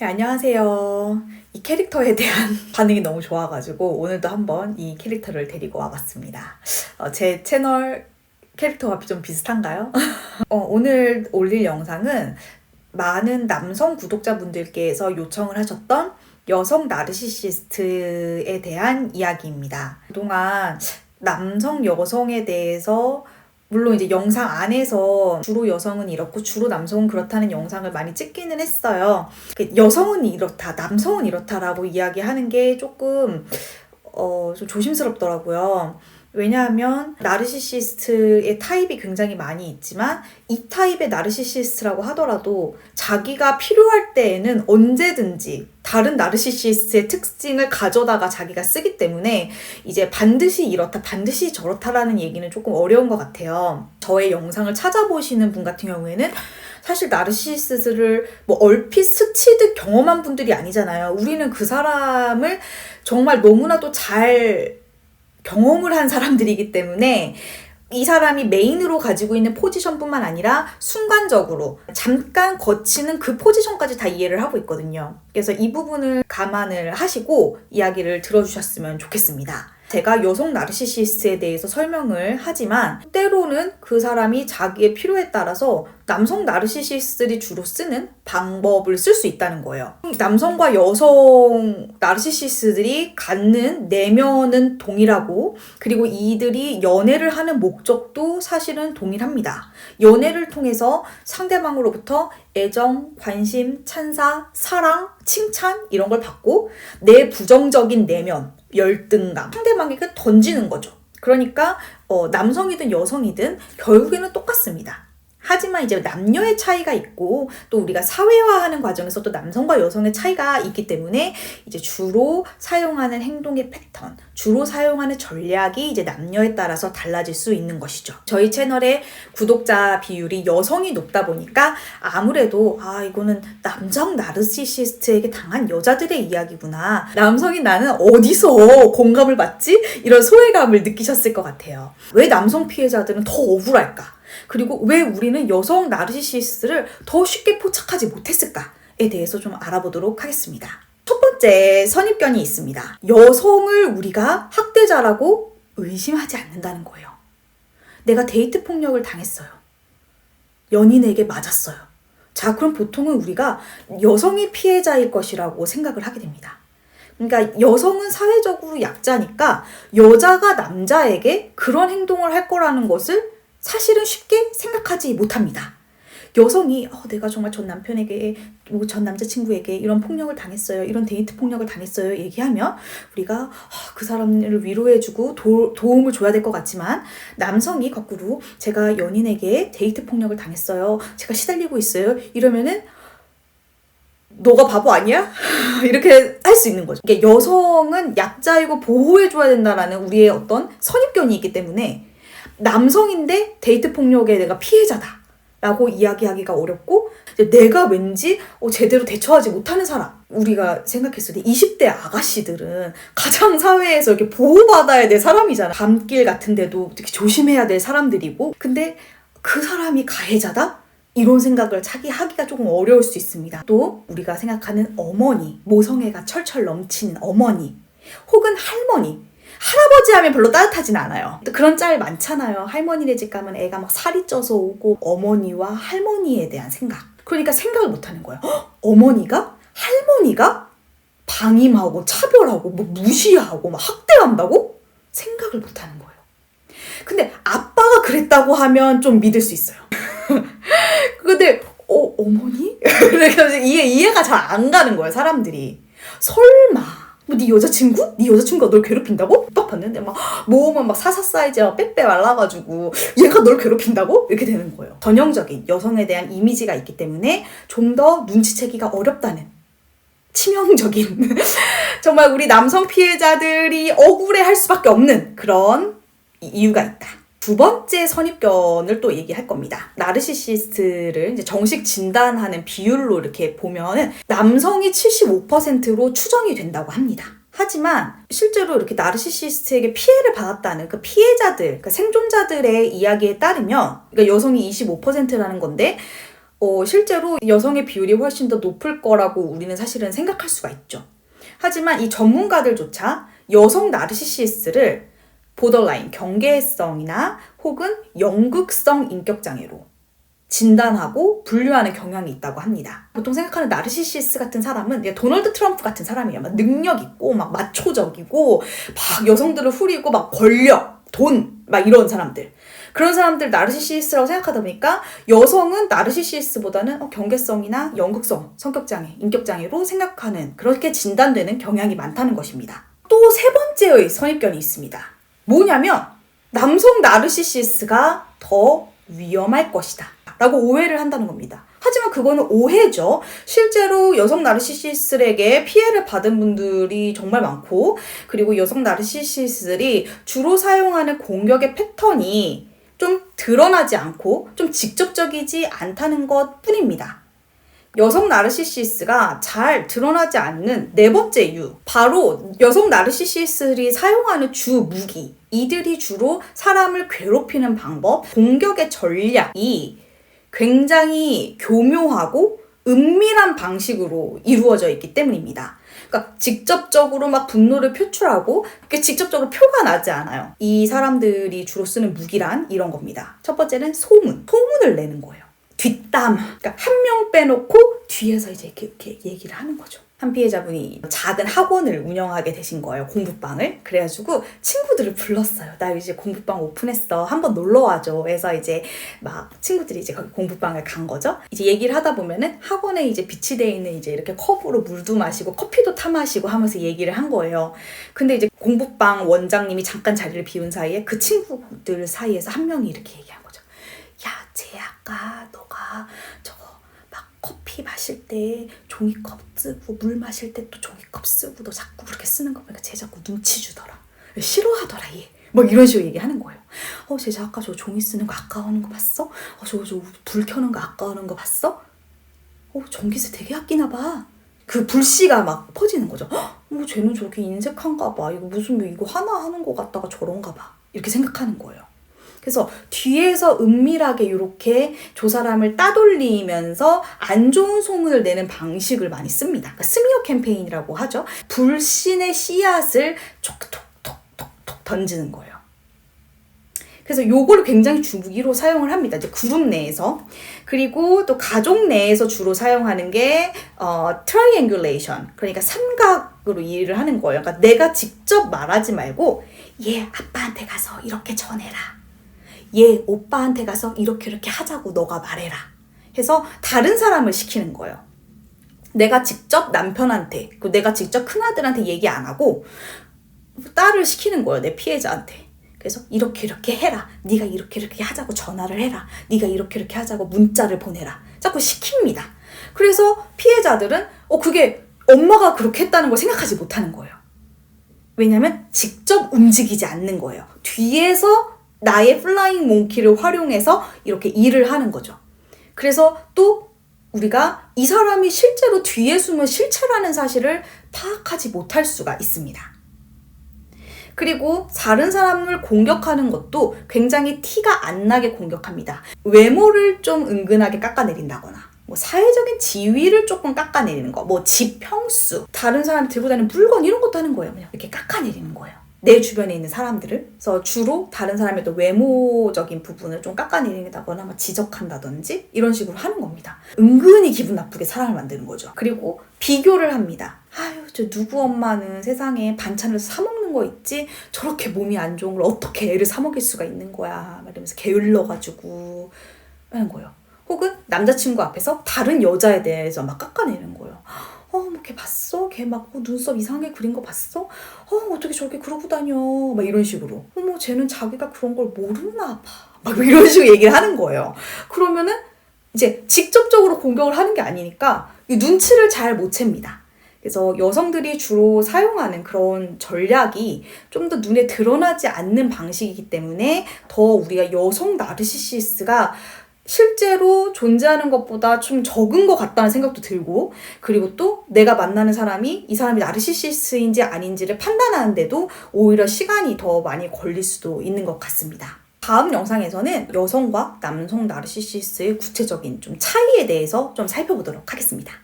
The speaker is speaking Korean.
네, 안녕하세요. 이 캐릭터에 대한 반응이 너무 좋아가지고 오늘도 한번 이 캐릭터를 데리고 와봤습니다. 어, 제 채널 캐릭터와 좀 비슷한가요? 어, 오늘 올릴 영상은 많은 남성 구독자분들께서 요청을 하셨던 여성 나르시시스트에 대한 이야기입니다. 그동안 남성 여성에 대해서 물론 이제 영상 안에서 주로 여성은 이렇고 주로 남성은 그렇다는 영상을 많이 찍기는 했어요. 그 여성은 이렇다, 남성은 이렇다라고 이야기하는 게 조금 어, 좀 조심스럽더라고요. 왜냐하면 나르시시스트의 타입이 굉장히 많이 있지만 이 타입의 나르시시스트라고 하더라도 자기가 필요할 때에는 언제든지 다른 나르시시스트의 특징을 가져다가 자기가 쓰기 때문에 이제 반드시 이렇다, 반드시 저렇다라는 얘기는 조금 어려운 것 같아요. 저의 영상을 찾아보시는 분 같은 경우에는 사실 나르시시스트를 뭐 얼핏 스치듯 경험한 분들이 아니잖아요. 우리는 그 사람을 정말 너무나도 잘 경험을 한 사람들이기 때문에 이 사람이 메인으로 가지고 있는 포지션뿐만 아니라 순간적으로 잠깐 거치는 그 포지션까지 다 이해를 하고 있거든요. 그래서 이 부분을 감안을 하시고 이야기를 들어주셨으면 좋겠습니다. 제가 여성 나르시시스트에 대해서 설명을 하지만 때로는 그 사람이 자기의 필요에 따라서 남성 나르시시스트들이 주로 쓰는 방법을 쓸 수 있다는 거예요. 남성과 여성 나르시시스트들이 갖는 내면은 동일하고 그리고 이들이 연애를 하는 목적도 사실은 동일합니다. 연애를 통해서 상대방으로부터 애정, 관심, 찬사, 사랑, 칭찬 이런 걸 받고 내 부정적인 내면 열등감 상대방에게 던지는 거죠. 그러니까 어, 남성이든 여성이든 결국에는 똑같습니다. 하지만 이제 남녀의 차이가 있고 또 우리가 사회화하는 과정에서 또 남성과 여성의 차이가 있기 때문에 이제 주로 사용하는 행동의 패턴, 주로 사용하는 전략이 이제 남녀에 따라서 달라질 수 있는 것이죠. 저희 채널의 구독자 비율이 여성이 높다 보니까 아무래도 아 이거는 남성 나르시시스트에게 당한 여자들의 이야기구나. 남성이 나는 어디서 공감을 받지? 이런 소외감을 느끼셨을 것 같아요. 왜 남성 피해자들은 더 억울할까? 그리고 왜 우리는 여성 나르시시스트를 더 쉽게 포착하지 못했을까에 대해서 좀 알아보도록 하겠습니다. 첫 번째 선입견이 있습니다. 여성을 우리가 학대자라고 의심하지 않는다는 거예요. 내가 데이트 폭력을 당했어요. 연인에게 맞았어요. 자, 그럼 보통은 우리가 여성이 피해자일 것이라고 생각을 하게 됩니다. 그러니까 여성은 사회적으로 약자니까 여자가 남자에게 그런 행동을 할 거라는 것을 사실은 쉽게 생각하지 못합니다. 여성이 어, 내가 정말 전 남편에게 뭐 전 남자친구에게 이런 폭력을 당했어요. 이런 데이트 폭력을 당했어요. 얘기하면 우리가 어, 그 사람을 위로해주고 도, 도움을 줘야 될 것 같지만 남성이 거꾸로 제가 연인에게 데이트 폭력을 당했어요. 제가 시달리고 있어요. 이러면은 너가 바보 아니야? 이렇게 할 수 있는 거죠. 이게 여성은 약자이고 보호해줘야 된다라는 우리의 어떤 선입견이 있기 때문에 남성인데 데이트 폭력에 내가 피해자다. 라고 이야기하기가 어렵고 내가 왠지 어, 제대로 대처하지 못하는 사람 우리가 생각했을 때 20대 아가씨들은 가장 사회에서 이렇게 보호받아야 될 사람이잖아 밤길 같은 데도 이렇게 조심해야 될 사람들이고 근데 그 사람이 가해자다? 이런 생각을 자기 하기가 조금 어려울 수 있습니다 또 우리가 생각하는 어머니 모성애가 철철 넘치는 어머니 혹은 할머니 할아버지 하면 별로 따뜻하진 않아요. 또 그런 짤 많잖아요. 할머니네 집 가면 애가 막 살이 쪄서 오고 어머니와 할머니에 대한 생각. 그러니까 생각을 못 하는 거예요. 헉, 어머니가? 할머니가? 방임하고 차별하고 뭐 무시하고 막 학대한다고? 생각을 못 하는 거예요. 근데 아빠가 그랬다고 하면 좀 믿을 수 있어요. 근데 어 어머니? 그래서 이해 이해가 잘 안 가는 거예요 사람들이. 설마 뭐 네 여자친구? 네 여자친구가 널 괴롭힌다고? 딱 봤는데 막 모으면 막 사사 사이즈 막 빼빼 말라가지고 얘가 널 괴롭힌다고? 이렇게 되는 거예요. 전형적인 여성에 대한 이미지가 있기 때문에 좀 더 눈치채기가 어렵다는 치명적인 정말 우리 남성 피해자들이 억울해할 수밖에 없는 그런 이유가 있다. 두 번째 선입견을 또 얘기할 겁니다. 나르시시스트를 이제 정식 진단하는 비율로 이렇게 보면은 남성이 75%로 추정이 된다고 합니다. 하지만 실제로 이렇게 나르시시스트에게 피해를 받았다는 그 피해자들, 그 생존자들의 이야기에 따르면 그러니까 여성이 25%라는 건데 어, 실제로 여성의 비율이 훨씬 더 높을 거라고 우리는 사실은 생각할 수가 있죠. 하지만 이 전문가들조차 여성 나르시시스를 보더라인 경계성이나 혹은 연극성 인격장애로 진단하고 분류하는 경향이 있다고 합니다. 보통 생각하는 나르시시스 같은 사람은 도널드 트럼프 같은 사람이에요. 막 능력 있고 막 마초적이고 막 여성들을 후리고 막 권력, 돈 막 이런 사람들. 그런 사람들 나르시시스라고 생각하다 보니까 여성은 나르시시스보다는 어, 경계성이나 연극성, 성격장애, 인격장애로 생각하는 그렇게 진단되는 경향이 많다는 것입니다. 또 세 번째의 선입견이 있습니다. 뭐냐면 남성 나르시시스가 더 위험할 것이다. 라고 오해를 한다는 겁니다. 하지만 그거는 오해죠. 실제로 여성 나르시시스에게 피해를 받은 분들이 정말 많고, 그리고 여성 나르시시스들이 주로 사용하는 공격의 패턴이 좀 드러나지 않고 좀 직접적이지 않다는 것 뿐입니다. 여성 나르시시스가 잘 드러나지 않는 네 번째 이유. 바로 여성 나르시시스들이 사용하는 주 무기. 이들이 주로 사람을 괴롭히는 방법, 공격의 전략이 굉장히 교묘하고 은밀한 방식으로 이루어져 있기 때문입니다. 그러니까 직접적으로 막 분노를 표출하고 그게 직접적으로 표가 나지 않아요. 이 사람들이 주로 쓰는 무기란 이런 겁니다. 첫 번째는 소문. 소문을 내는 거예요. 뒷담. 그러니까 한 명 빼놓고 뒤에서 이제 이렇게, 이렇게 얘기를 하는 거죠. 한 피해자분이 작은 학원을 운영하게 되신 거예요. 공부방을. 그래가지고 친구들을 불렀어요. 나 이제 공부방 오픈했어. 한번 놀러 와줘. 해서 이제 막 친구들이 이제 거기 공부방을 간 거죠. 이제 얘기를 하다 보면은 학원에 이제 비치되어 있는 이제 이렇게 컵으로 물도 마시고 커피도 타 마시고 하면서 얘기를 한 거예요. 근데 이제 공부방 원장님이 잠깐 자리를 비운 사이에 그 친구들 사이에서 한 명이 이렇게 얘기한 거죠. 야, 쟤 아까 너가 저거 막 커피 마실 때 종이컵 쓰고 물 마실 때 또 종이컵 쓰고 너 자꾸 그렇게 쓰는 거 보니까 쟤 자꾸 눈치 주더라. 싫어하더라 얘. 막 이런 식으로 얘기하는 거예요. 어, 쟤 아까 저 종이 쓰는 거 아까워하는 거 봤어? 어, 저거 저불 켜는 거 아까워하는 거 봤어? 어, 전기세 되게 아끼나 봐. 그 불씨가 막 퍼지는 거죠. 헉, 뭐 쟤는 저렇게 인색한가 봐. 이거 무슨 이거 하나 하는 거 같다가 저런가 봐. 이렇게 생각하는 거예요. 그래서 뒤에서 은밀하게 이렇게 저 사람을 따돌리면서 안 좋은 소문을 내는 방식을 많이 씁니다. 그러니까 스미어 캠페인이라고 하죠. 불신의 씨앗을 톡톡톡톡톡 던지는 거예요. 그래서 요거를 굉장히 주무기로 사용을 합니다. 이제 그룹 내에서. 그리고 또 가족 내에서 주로 사용하는 게, 어, 트라이앵귤레이션. 그러니까 삼각으로 일을 하는 거예요. 그러니까 내가 직접 말하지 말고, 얘 아빠한테 가서 이렇게 전해라. 얘 오빠한테 가서 이렇게 이렇게 하자고 너가 말해라. 해서 다른 사람을 시키는 거예요. 내가 직접 남편한테, 그 내가 직접 큰아들한테 얘기 안 하고, 딸을 시키는 거예요. 내 피해자한테. 그래서 이렇게 이렇게 해라. 네가 이렇게 이렇게 하자고 전화를 해라. 네가 이렇게 이렇게 하자고 문자를 보내라. 자꾸 시킵니다. 그래서 피해자들은 어 그게 엄마가 그렇게 했다는 걸 생각하지 못하는 거예요. 왜냐면 직접 움직이지 않는 거예요. 뒤에서 나의 플라잉 몽키를 활용해서 이렇게 일을 하는 거죠. 그래서 또 우리가 이 사람이 실제로 뒤에 숨은 실체라는 사실을 파악하지 못할 수가 있습니다. 그리고 다른 사람을 공격하는 것도 굉장히 티가 안 나게 공격합니다. 외모를 좀 은근하게 깎아내린다거나, 뭐 사회적인 지위를 조금 깎아내리는 거, 뭐 지평수, 다른 사람이 들고 다니는 물건 이런 것도 하는 거예요. 그냥 이렇게 깎아내리는 거예요. 내 주변에 있는 사람들을. 그래서 주로 다른 사람의 또 외모적인 부분을 좀 깎아내린다거나 뭐 지적한다든지 이런 식으로 하는 겁니다. 은근히 기분 나쁘게 사람을 만드는 거죠. 그리고 비교를 합니다. 아유, 저 누구 엄마는 세상에 반찬을 사 먹는 거 있지? 저렇게 몸이 안 좋은 걸 어떻게 애를 사 먹일 수가 있는 거야? 이러면서 게을러 가지고 하는 거예요. 혹은 남자친구 앞에서 다른 여자에 대해서 막 깎아내는 거예요. 어, 뭐 걔 봤어? 걔 막 어, 눈썹 이상하게 그린 거 봤어? 어, 어떻게 저렇게 그러고 다녀? 막 이런 식으로. 어머, 쟤는 자기가 그런 걸 모르나 봐. 막 이런 식으로 얘기를 하는 거예요. 그러면은 이제 직접적으로 공격을 하는 게 아니니까 이 눈치를 잘 못 챕니다. 그래서 여성들이 주로 사용하는 그런 전략이 좀 더 눈에 드러나지 않는 방식이기 때문에 더 우리가 여성 나르시시스가 실제로 존재하는 것보다 좀 적은 것 같다는 생각도 들고, 그리고 또 내가 만나는 사람이 이 사람이 나르시시스인지 아닌지를 판단하는데도 오히려 시간이 더 많이 걸릴 수도 있는 것 같습니다. 다음 영상에서는 여성과 남성 나르시시스의 구체적인 좀 차이에 대해서 좀 살펴보도록 하겠습니다.